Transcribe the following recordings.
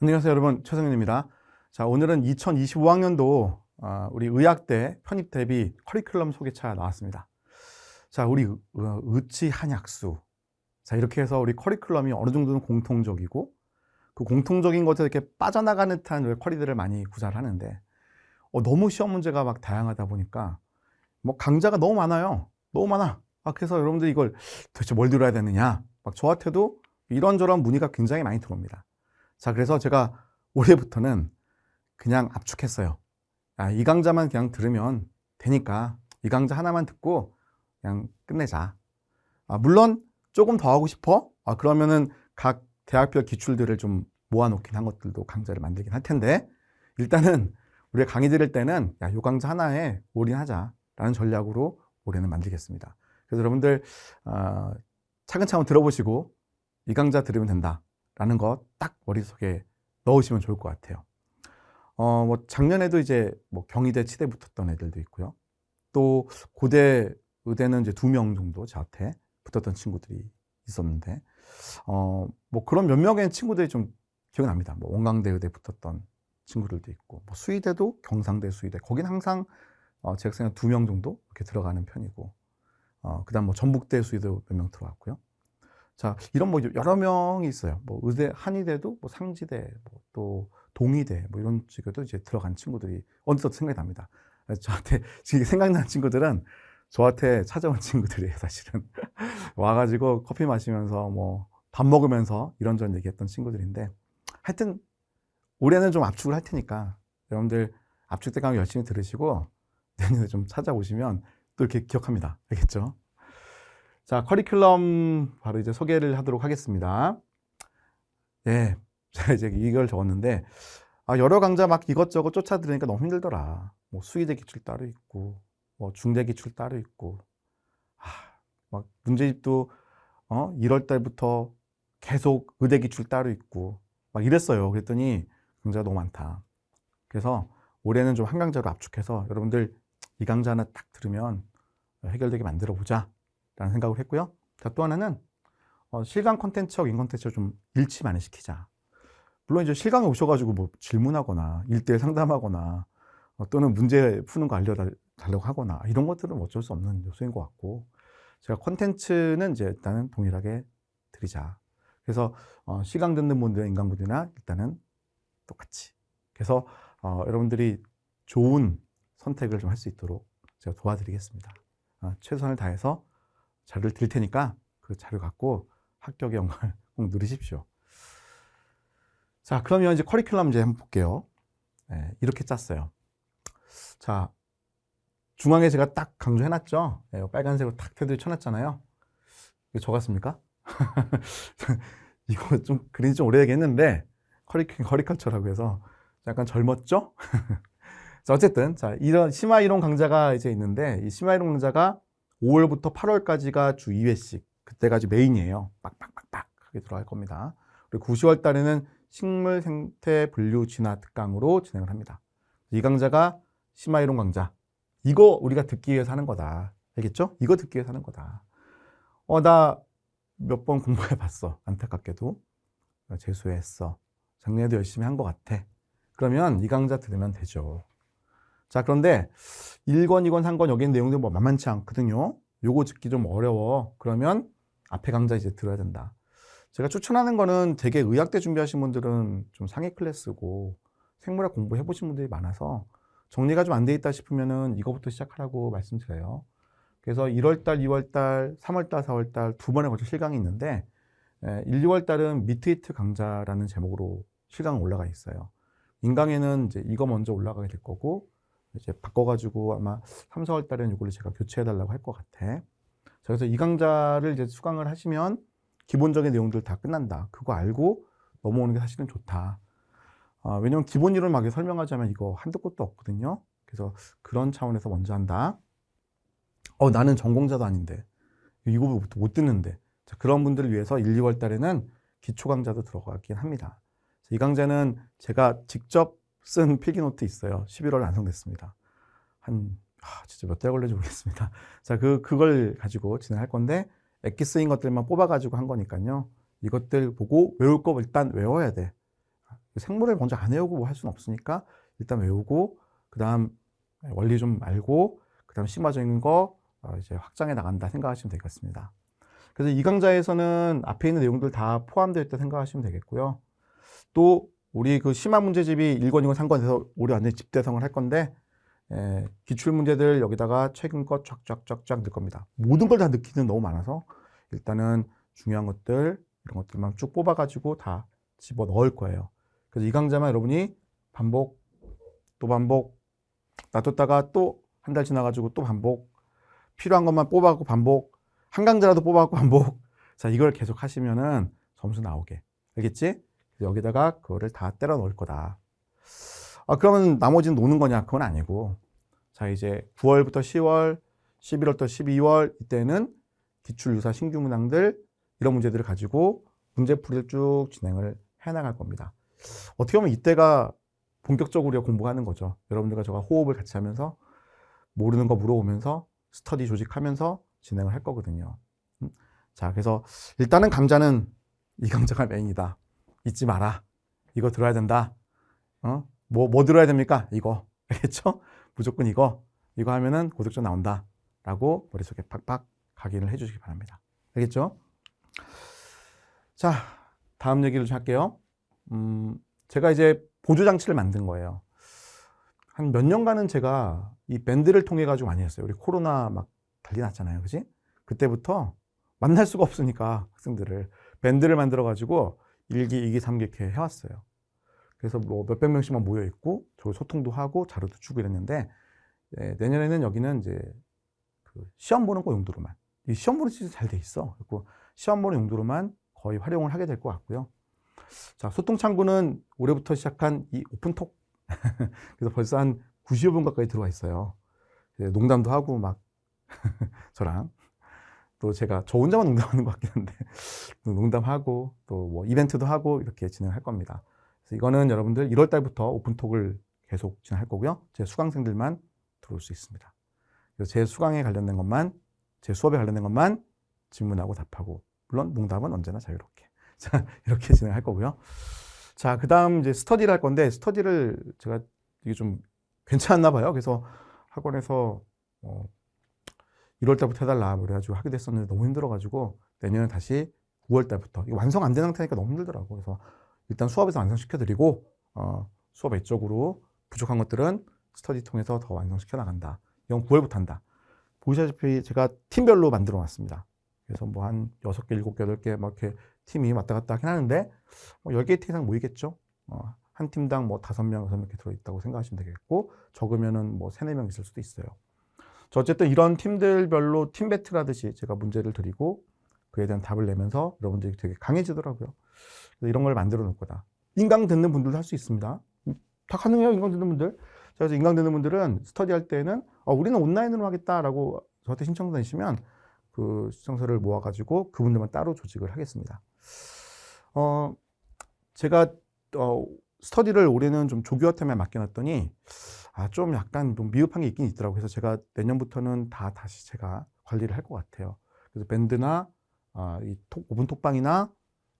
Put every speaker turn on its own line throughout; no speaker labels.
안녕하세요 여러분 최성현입니다. 자 오늘은 2025학년도 아, 우리 의학대 편입 대비 커리큘럼 소개차 나왔습니다. 자 우리 의- 어, 의치 한약수 자 이렇게 해서 우리 커리큘럼이 어느 정도는 공통적이고 그 공통적인 것에 이렇게 빠져나가는 듯한 커리들을 많이 구사를 하는데 어, 너무 시험 문제가 막 다양하다 보니까 뭐 강좌가 너무 많아요. 너무 많아. 아, 그래서 여러분들이 이걸 도대체 뭘 들어야 되느냐 막 저한테도 이런저런 문의가 굉장히 많이 들어옵니다. 자, 그래서 제가 올해부터는 그냥 압축했어요. 아, 이 강좌만 그냥 들으면 되니까 이 강좌 하나만 듣고 그냥 끝내자. 아, 물론 조금 더 하고 싶어? 아, 그러면은 각 대학별 기출들을 좀 모아놓긴 한 것들도 강좌를 만들긴 할 텐데 일단은 우리가 강의 들을 때는 야, 요 강좌 하나에 올인하자라는 전략으로 올해는 만들겠습니다. 그래서 여러분들 어, 차근차근 들어보시고 이 강좌 들으면 된다 라는 거딱 머릿속에 넣으시면 좋을 것 같아요. 어, 뭐 작년에도 이제 뭐 경희대 치대 붙었던 애들도 있고요. 또 고대 의대는 이제 두 명 정도 저한테 붙었던 친구들이 있었는데 어, 뭐 그런 몇 명의 친구들이 좀 기억이 납니다. 뭐 원광대 의대 붙었던 친구들도 있고 뭐 수의대도 경상대 수의대 거긴 항상 어, 제 학생은 두 명 정도 이렇게 들어가는 편이고 어, 그다음 뭐 전북대 수의도 몇명 들어갔고요. 자, 이런 뭐 여러 명이 있어요. 뭐 의대, 한의대도 뭐 상지대, 뭐 또 동의대, 뭐 이런 쪽에도 이제 들어간 친구들이 언뜻 생각이 납니다. 저한테 지금 생각나는 친구들은 저한테 찾아온 친구들이에요, 사실은. 와가지고 커피 마시면서 뭐 밥 먹으면서 이런저런 얘기했던 친구들인데 하여튼 올해는 좀 압축을 할 테니까 여러분들 압축 때 가면 열심히 들으시고 내년에 좀 찾아오시면 또 이렇게 기억합니다. 알겠죠? 자, 커리큘럼 바로 이제 소개를 하도록 하겠습니다. 예, 제가 이제 이걸 적었는데, 아, 여러 강좌 막 이것저것 쫓아 들으니까 너무 힘들더라. 뭐 수의대 기출 따로 있고, 뭐 중대 기출 따로 있고, 아, 막 문제집도, 어, 1월 달부터 계속 의대 기출 따로 있고, 막 이랬어요. 그랬더니 강좌가 너무 많다. 그래서 올해는 좀 한 강좌로 압축해서 여러분들 이 강좌 하나 딱 들으면 해결되게 만들어 보자. 라는 생각을 했고요. 자, 또 하나는 어, 실강 콘텐츠하고 인 콘텐츠를 좀 일치 많이 시키자. 물론 이제 실강에 오셔가지고 뭐 질문하거나 일대일 상담하거나 어, 또는 문제 푸는 거 알려달라고 하거나 이런 것들은 어쩔 수 없는 요소인 것 같고 제가 콘텐츠는 이제 일단은 동일하게 드리자. 그래서 어, 시강 듣는 분들, 인강분들이나 일단은 똑같이. 그래서 어, 여러분들이 좋은 선택을 좀 할 수 있도록 제가 도와드리겠습니다. 어, 최선을 다해서 자료를 드릴 테니까 그 자료 갖고 합격의 영광을 꼭 누리십시오. 자, 그러면 이제 커리큘럼 이제 한번 볼게요. 네, 이렇게 짰어요. 자, 중앙에 제가 딱 강조해놨죠? 네, 빨간색으로 탁 테두리 쳐놨잖아요. 이거 적었습니까? 이거 좀 그린이 좀 오래되겠는데 커리, 커리컬처라고 해서 약간 젊었죠? 자, 어쨌든 자, 이런 심화 이론 강좌가 이제 있는데 이 심화 이론 강좌가 5월부터 8월까지가 주 2회씩 그때까지 메인이에요. 빡빡빡빡 하게 들어갈 겁니다. 그리고 9, 10월 달에는 식물 생태 분류 진화 특강으로 진행을 합니다. 이 강좌가 심화 이론 강좌. 이거 우리가 듣기 위해서 하는 거다. 알겠죠? 이거 듣기 위해서 하는 거다. 어, 나 몇 번 공부해 봤어. 안타깝게도. 나 재수했어. 작년에도 열심히 한 것 같아. 그러면 이 강좌 들으면 되죠. 자, 그런데 1권, 2권, 3권 여기 있는 내용들 뭐 만만치 않거든요. 요거 듣기 좀 어려워. 그러면 앞에 강좌 이제 들어야 된다. 제가 추천하는 거는 되게 의학대 준비하신 분들은 좀 상위 클래스고 생물학 공부해 보신 분들이 많아서 정리가 좀 안 돼 있다 싶으면은 이거부터 시작하라고 말씀드려요. 그래서 1월달, 2월달, 3월달, 4월달 두 번에 걸쳐 실강이 있는데 1, 2월달은 미트히트 강좌라는 제목으로 실강 올라가 있어요. 인강에는 이제 이거 먼저 올라가게 될 거고 이제 바꿔가지고 아마 3, 4월 달에는 이걸로 제가 교체해달라고 할 것 같아. 자, 그래서 이 강좌를 이제 수강을 하시면 기본적인 내용들 다 끝난다. 그거 알고 넘어오는 게 사실은 좋다. 아, 왜냐면 기본 이론 막 설명하자면 이거 한도 끝도 없거든요. 그래서 그런 차원에서 먼저 한다. 어, 나는 전공자도 아닌데. 이거 못, 못 듣는데. 자, 그런 분들을 위해서 1, 2월 달에는 기초 강좌도 들어가긴 합니다. 이 강좌는 제가 직접 쓴 필기노트 있어요. 11월 완성됐습니다. 한, 아, 진짜 몇 달 걸릴지 모르겠습니다. 자, 그, 그걸 가지고 진행할 건데, 액기 쓰인 것들만 뽑아가지고 한 거니까요. 이것들 보고 외울 거 일단 외워야 돼. 생물을 먼저 안 외우고 뭐 할 수는 없으니까 일단 외우고 그다음 원리 좀 알고 그다음 심화적인 거 어, 이제 확장해 나간다 생각하시면 되겠습니다. 그래서 이 강좌에서는 앞에 있는 내용들 다 포함되어 있다 생각하시면 되겠고요. 또 우리 그 심화 문제집이 1권, 2권, 3권에서 우리 완전히 집대성을 할 건데 에, 기출 문제들 여기다가 최근 것 쫙쫙쫙쫙 넣을 겁니다. 모든 걸 다 넣기는 너무 많아서 일단은 중요한 것들 이런 것들만 쭉 뽑아가지고 다 집어 넣을 거예요. 그래서 이 강좌만 여러분이 반복 또 반복 놔뒀다가 또 한 달 지나가지고 또 반복 필요한 것만 뽑아갖고 반복 한 강좌라도 뽑아갖고 반복 자 이걸 계속 하시면은 점수 나오게 알겠지? 여기다가 그거를 다 때려 넣을 거다. 아 그러면 나머지는 노는 거냐? 그건 아니고 자 이제 9월부터 10월, 11월부터 12월 이때는 기출 유사 신규 문항들 이런 문제들을 가지고 문제풀이를 쭉 진행을 해 나갈 겁니다. 어떻게 보면 이때가 본격적으로 공부하는 거죠. 여러분들과 저가 호흡을 같이 하면서 모르는 거 물어보면서 스터디 조직하면서 진행을 할 거거든요. 음. 자, 그래서 일단은 강좌는 이 강좌가 메인이다. 잊지 마라. 이거 들어야 된다. 어? 뭐, 뭐 들어야 됩니까? 이거. 알겠죠? 무조건 이거. 이거 하면은 고득점 나온다. 라고 머릿속에 팍팍 각인을 해 주시기 바랍니다. 알겠죠? 자, 다음 얘기를 좀 할게요. 음, 제가 이제 보조 장치를 만든 거예요. 한 몇 년간은 제가 이 밴드를 통해 가지고 많이 했어요. 우리 코로나 막 난리 났잖아요. 그지? 그때부터 만날 수가 없으니까 학생들을 밴드를 만들어 가지고 1기, 2기, 3기 이렇게 해왔어요. 그래서 뭐 몇백 명씩만 모여 있고 저 소통도 하고 자료도 주고 이랬는데 예, 내년에는 여기는 이제 그 시험 보는 거 용도로만 이 시험 보는 시스템 잘돼 있어. 그리고 시험 보는 용도로만 거의 활용을 하게 될 것 같고요. 자, 소통 창구는 올해부터 시작한 이 오픈톡. 그래서 벌써 한 90여 분 가까이 들어와 있어요. 농담도 하고 막 저랑 또 제가 저 혼자만 농담하는 것 같긴 한데 또 농담하고 또 뭐 이벤트도 하고 이렇게 진행할 겁니다. 그래서 이거는 여러분들 1월 달부터 오픈톡을 계속 진행할 거고요. 제 수강생들만 들어올 수 있습니다. 그래서 제 수강에 관련된 것만 제 수업에 관련된 것만 질문하고 답하고 물론 농담은 언제나 자유롭게 자 이렇게 진행할 거고요. 자 그다음 이제 스터디를 할 건데 스터디를 제가 이게 좀 괜찮나 봐요. 그래서 학원에서 어, 1월 달부터 해달라 뭐 그래가지고 하게 됐었는데 너무 힘들어가지고 내년에 다시 9월 달부터 완성 안 된 상태니까 너무 힘들더라고. 그래서 일단 수업에서 완성시켜드리고 어, 수업 외적으로 부족한 것들은 스터디 통해서 더 완성시켜 나간다. 이건 9월부터 한다. 보시다시피 제가 팀별로 만들어 놨습니다. 그래서 뭐 한 6개, 7개, 8개 막 이렇게 팀이 왔다 갔다 하긴 하는데 뭐 10개 팀 이상 모이겠죠. 어, 한 팀당 뭐 5명, 6명 이렇게 들어있다고 생각하시면 되겠고 적으면은 뭐 3, 4명 있을 수도 있어요. 저 어쨌든 이런 팀들별로 팀 배틀 하듯이 제가 문제를 드리고 그에 대한 답을 내면서 여러분들이 되게 강해지더라고요. 이런 걸 만들어 놓을 거다. 인강 듣는 분들도 할 수 있습니다. 다 가능해요, 인강 듣는 분들. 그래서 인강 듣는 분들은 스터디 할 때는 어, 우리는 온라인으로 하겠다라고 저한테 신청서 내시면 그 신청서를 모아가지고 그분들만 따로 조직을 하겠습니다. 어, 제가 어, 스터디를 올해는 좀 조교화 템에 맡겨놨더니 아, 좀 약간 좀 미흡한 게 있긴 있더라고요. 그래서 제가 내년부터는 다 다시 제가 관리를 할 것 같아요. 그래서 밴드나 아, 이 톡, 오픈 톡방이나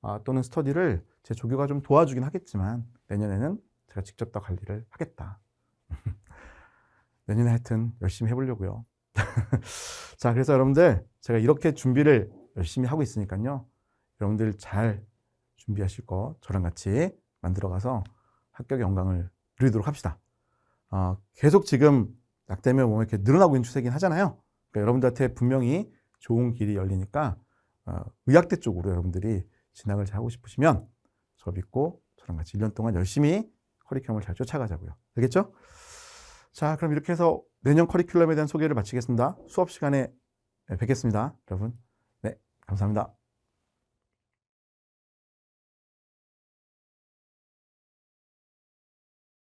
아, 또는 스터디를 제 조교가 좀 도와주긴 하겠지만 내년에는 제가 직접 다 관리를 하겠다. 내년에 하여튼 열심히 해보려고요. 자, 그래서 여러분들 제가 이렇게 준비를 열심히 하고 있으니까요. 여러분들 잘 준비하실 거 저랑 같이 만들어가서 합격의 영광을 누리도록 합시다. 어, 계속 지금 낙대면 몸에 이렇게 늘어나고 있는 추세긴 하잖아요. 그러니까 여러분들한테 분명히 좋은 길이 열리니까 어, 의학대 쪽으로 여러분들이 진학을 잘 하고 싶으시면 저 믿고 저랑 같이 1년 동안 열심히 커리큘럼을 잘 쫓아가자고요. 알겠죠? 자, 그럼 이렇게 해서 내년 커리큘럼에 대한 소개를 마치겠습니다. 수업 시간에 뵙겠습니다. 여러분. 네, 감사합니다.